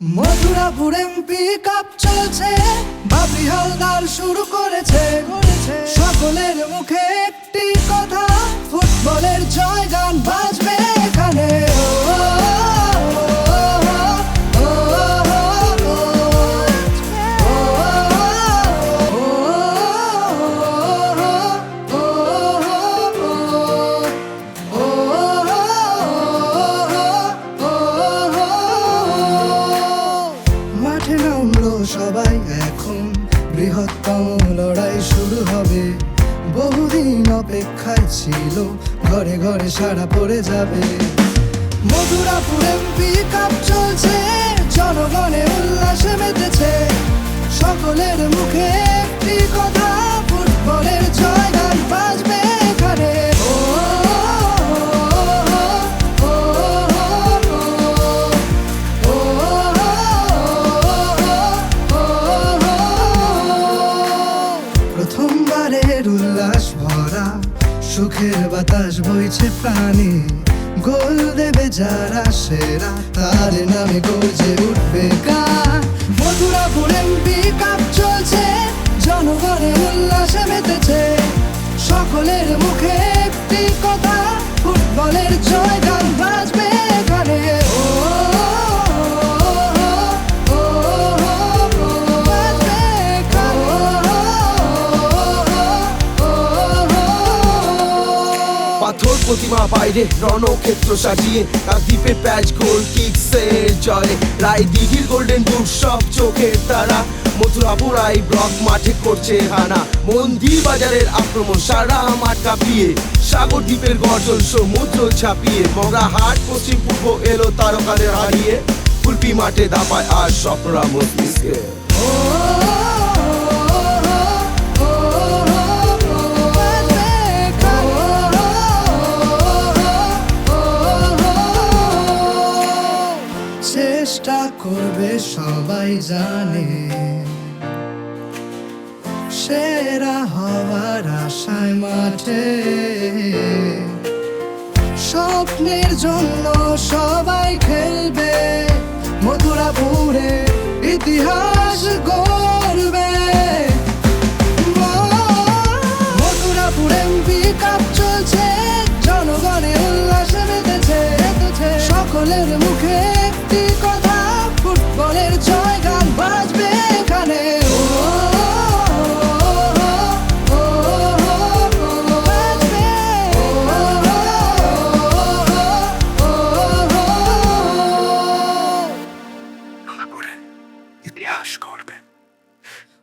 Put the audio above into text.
Mathurapur MP cup চলছে, বাবরি হালদার শুরু করেছে। সকলের মুখে একটি কথা, ফুটবলের জয়গান বাজবে সবাই এখন বৃহত্তম লড়াই শুরু হবে। বহুদিন অপেক্ষায় ছিল, ঘরে ঘরে সারা পড়ে যাবে। মধুরাপুর এমপি কাপ চলছে, জনগণের উল্লাসে প্রথমবারের উল্লাস ভরা, সুখের বাতাস বইছে প্রাণী। গোল দেবে যারা সেরা, তার নামে গর্জে উঠবে প্রতিমা বাইরে, রণক্ষেত্র সাজিয়ে দ্বীপে প্যাচ গোল কিক্সের জয় রায় দিঘির গোল্ডেন বুট, সব চোখের তারা। মথুরাপুরাই ব্লক মাঠে করছে হানা। মন্দির বাজারের আক্রমণ, সারা মাঠ কাঁপিয়ে। সাগর দ্বীপের গর্জন, সমুদ্র ছাপিয়ে। মগরা হাট পশ্চিম পূর্ব এলো তারকাদের হারিয়ে। ফুলপি মাঠে দাপায় আর স্বপ্নরা মস্তিষ্কে চেষ্টা করবে, সবাই জানে। সেরা হওয়ার আশায় মাঠে। স্বপ্নের জন্য সবাই খেলবে মথুরাপুরে ইতিহাস গড়বে। মথুরাপুর এমপি কাপ চলছে জনগণে উল্লাসে মেতেছে সকলের মুখে